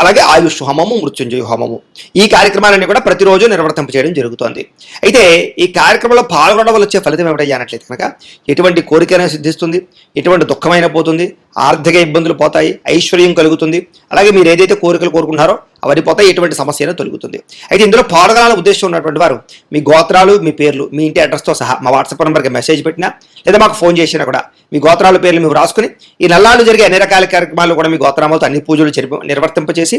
అలాగే ఆయుష్ హోమము మృత్యుంజయ హోమము. ఈ కార్యక్రమాలన్నీ కూడా ప్రతిరోజు నిర్వర్తింప చేయడం జరుగుతోంది. అయితే ఈ కార్యక్రమంలో పాల్గొనడం వల్ల వచ్చే ఫలితం ఏమిటయ్యానట్లయితే కనుక ఎటువంటి కోరికైనా సిద్ధిస్తుంది ఎటువంటి దుఃఖమైన పోతుంది ఆర్థిక ఇబ్బందులు పోతాయి ఐశ్వర్యం కలుగుతుంది. అలాగే మీరు ఏదైతే కోరికలు కోరుకున్నారో అవన్నీ ఎటువంటి సమస్య తొలుగుతుంది. అయితే ఇందులో పాల్గొనాలని ఉద్దేశం ఉన్నటువంటి వారు మీ గోత్రాలు మీ పేర్లు మీ ఇంటి అడ్రస్తో సహా మా వాట్సాప్ నెంబర్కి మెసేజ్ పెట్టినా లేదా మాకు ఫోన్ చేసినా కూడా మీ గోత్రాల పేర్లు మేము రాసుకుని ఈ నల్లాలు జరిగే అన్ని రకాల కార్యక్రమాలు కూడా మీ గోత్రామాలతో అన్ని పూజలు జరిపి నిర్వర్తింపచేసి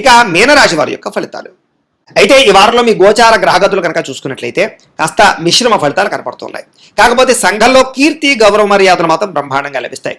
ఇక మీనరాశి వారి యొక్క ఫలితాలు. అయితే ఈ వారంలో మీ గోచార గ్రహగతులు కనుక చూసుకున్నట్లయితే కాస్త మిశ్రమ ఫలితాలు కనపడుతున్నాయి. కాకపోతే సంఘంలో కీర్తి గౌరవ మర్యాదలు మాత్రం బ్రహ్మాండంగా లభిస్తాయి.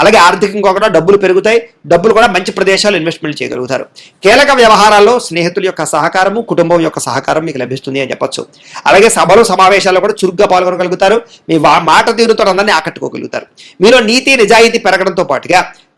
అలాగే ఆర్థికంగా కూడా డబ్బులు పెరుగుతాయి. డబ్బులు కూడా మంచి ప్రదేశాలు ఇన్వెస్ట్మెంట్ చేయగలుగుతారు. కీలక వ్యవహారాల్లో స్నేహితుల యొక్క సహకారము కుటుంబం యొక్క సహకారం మీకు లభిస్తుంది అని చెప్పొచ్చు. అలాగే సభలు సమావేశాల్లో కూడా చురుగ్గా పాల్గొనగలుగుతారు. మీ మాట తీరుతో అందరినీ ఆకట్టుకోగలుగుతారు. మీలో నీతి నిజాయితీ పెరగడంతో పాటుగా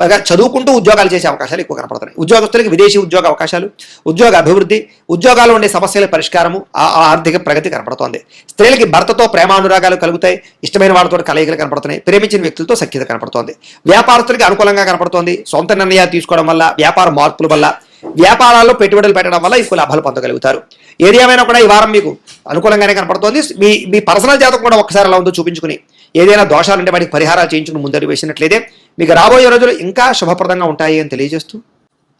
పైగా చదువుకుంటూ ఉద్యోగాలు చేసే అవకాశాలు ఎక్కువ కనపడుతున్నాయి. ఉద్యోగస్తులకి విదేశీ ఉద్యోగ అవకాశాలు ఉద్యోగ అభివృద్ధి ఉద్యోగాలు ఉండే సమస్యల పరిష్కారము ఆ ఆర్థిక ప్రగతి కనపడుతోంది. స్త్రీలకి భర్తతో ప్రేమానురాగాలు కలుగుతాయి ఇష్టమైన వాళ్ళతో కలయికలు కనపడుతున్నాయి ప్రేమించిన వ్యక్తులతో సఖ్యత కనపడుతోంది. వ్యాపారస్తులకి అనుకూలంగా కనపడుతోంది సొంత నిర్ణయాలు తీసుకోవడం వల్ల వ్యాపార మార్పుల వల్ల వ్యాపారాల్లో పెట్టుబడులు పెట్టడం వల్ల ఎక్కువ లాభాలు పొందగలుగుతారు. ఏది ఏమైనా కూడా ఈ వారం మీకు అనుకూలంగానే కనపడుతోంది. మీ మీ పర్సనల్ జాతకం కూడా ఒకసారి అలా ఉందో చూపించుకుని ఏదైనా దోషాలు ఉంటే వాటికి పరిహారాలు చేయించుకుని ముందడుగు వేసినట్లయితే మీకు రాబోయే రోజులు ఇంకా శుభప్రదంగా ఉంటాయి అని తెలియజేస్తూ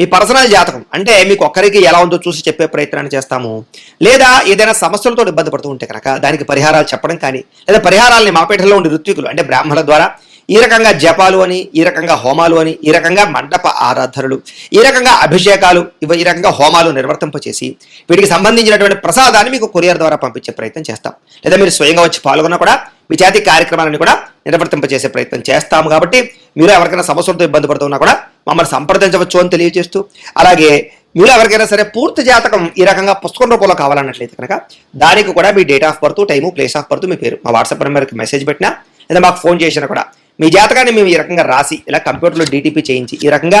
మీ పర్సనల్ జాతకం. అంటే మీకు ఒక్కరికి ఎలా ఉందో చూసి చెప్పే ప్రయత్నాన్ని చేస్తాము. లేదా ఏదైనా సమస్యలతో ఇబ్బంది పడుతూ ఉంటే కనుక దానికి పరిహారాలు చెప్పడం కానీ లేదా పరిహారాలని మాపేటలో ఉండే ఋత్వికులు అంటే బ్రాహ్మణుల ద్వారా ఈ రకంగా జపాలు అని ఈ రకంగా హోమాలు అని ఈ రకంగా మండప ఆరాధనలు ఈ రకంగా అభిషేకాలు ఇవి ఈ రకంగా హోమాలు నిర్వర్తింపచేసి వీటికి సంబంధించినటువంటి ప్రసాదాన్ని మీకు కొరియర్ ద్వారా పంపించే ప్రయత్నం చేస్తాం. లేదా మీరు స్వయంగా వచ్చి పాల్గొన్నా కూడా మీ జాతి కార్యక్రమాలను కూడా నిర్వర్తింపచేసే ప్రయత్నం చేస్తాము కాబట్టి మీరు ఎవరికైనా సమస్యలతో ఇబ్బంది పడుతున్నా కూడా మమ్మల్ని సంప్రదించవచ్చు అని తెలియజేస్తూ అలాగే మీరు ఎవరికైనా సరే పూర్తి జాతకం ఈ రకంగా పుస్తకం రూపంలో కావాలన్నట్లయితే కనుక దానికి కూడా మీ date of birth time place of birth మీ పేరు మా వాట్సాప్ నెంబర్కి మెసేజ్ పెట్టినా లేదా మాకు ఫోన్ చేసినా కూడా మీ జాతకాన్ని మేము ఈ రకంగా రాసి ఇలా కంప్యూటర్లో డీటీపీ చేయించి ఈ రకంగా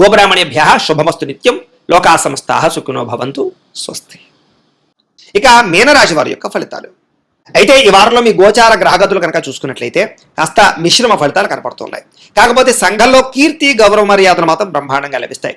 గోబ్రాహ్మణేభ్య శుభమస్తు నిత్యం లోకా సమస్తా సుఖినో భవంతు స్వస్తి. ఇక మీనరాశి వారి యొక్క ఫలితాలు. అయితే ఈ వారంలో మీ గోచార గ్రహగతులు కనుక చూసుకున్నట్లయితే కాస్త మిశ్రమ ఫలితాలు కనపడుతున్నాయి. కాకపోతే సంఘంలో కీర్తి గౌరవ మర్యాదలు మాత్రం బ్రహ్మాండంగా లభిస్తాయి.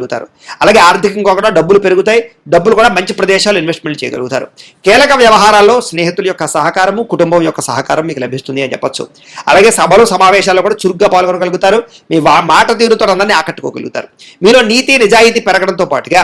అలాగే ఆర్థికంగా కూడా డబ్బులు పెరుగుతాయి. డబ్బులు కూడా మంచి ప్రదేశాలు ఇన్వెస్ట్మెంట్ చేయగలుగుతారు. కీలక వ్యవహారాల్లో స్నేహితుల యొక్క సహకారము కుటుంబం యొక్క సహకారం మీకు లభిస్తుంది అని చెప్పొచ్చు. అలాగే సభలు సమావేశాల్లో కూడా చురుగ్గా పాల్గొనగలుగుతారు. మీ మాట తీరుతో అందరినీ ఆకట్టుకోగలుగుతారు. మీలో నీతి నిజాయితీ పెరగడంతో పాటుగా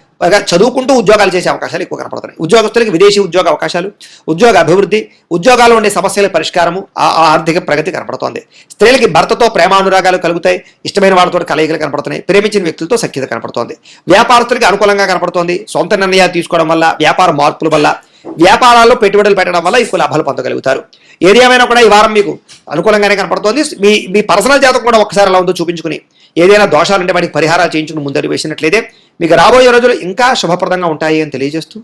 పైగా చదువుకుంటూ ఉద్యోగాలు చేసే అవకాశాలు ఎక్కువ కనపడుతున్నాయి. ఉద్యోగస్తులకి విదేశీ ఉద్యోగ అవకాశాలు ఉద్యోగ అభివృద్ధి ఉద్యోగాలు ఉండే సమస్యల పరిష్కారము ఆ ఆర్థిక ప్రగతి కనపడుతోంది. స్త్రీలకి భర్తతో ప్రేమానురాగాలు కలుగుతాయి ఇష్టమైన వాళ్ళతో కలయికలు కనపడుతున్నాయి ప్రేమించిన వ్యక్తులతో సఖ్యత కనపడుతోంది. వ్యాపారస్తులకి అనుకూలంగా కనపడుతోంది సొంత నిర్ణయాలు తీసుకోవడం వల్ల వ్యాపార మార్పుల వల్ల వ్యాపారాల్లో పెట్టుబడులు పెట్టడం వల్ల ఎక్కువ లాభాలు పొందగలుగుతారు. ఏది ఏమైనా కూడా ఈ వారం మీకు అనుకూలంగానే కనపడుతోంది. మీ మీ పర్సనల్ జాతకం కూడా ఒకసారి అలా ఉందో చూపించుకుని ఏదైనా దోషాలు ఉంటే వాటికి పరిహారాలు చేయించుకుని ముందడు వేసినట్లయితే మీకు రాబోయే రోజులు ఇంకా శుభప్రదంగా ఉంటాయి అని తెలియజేస్తూ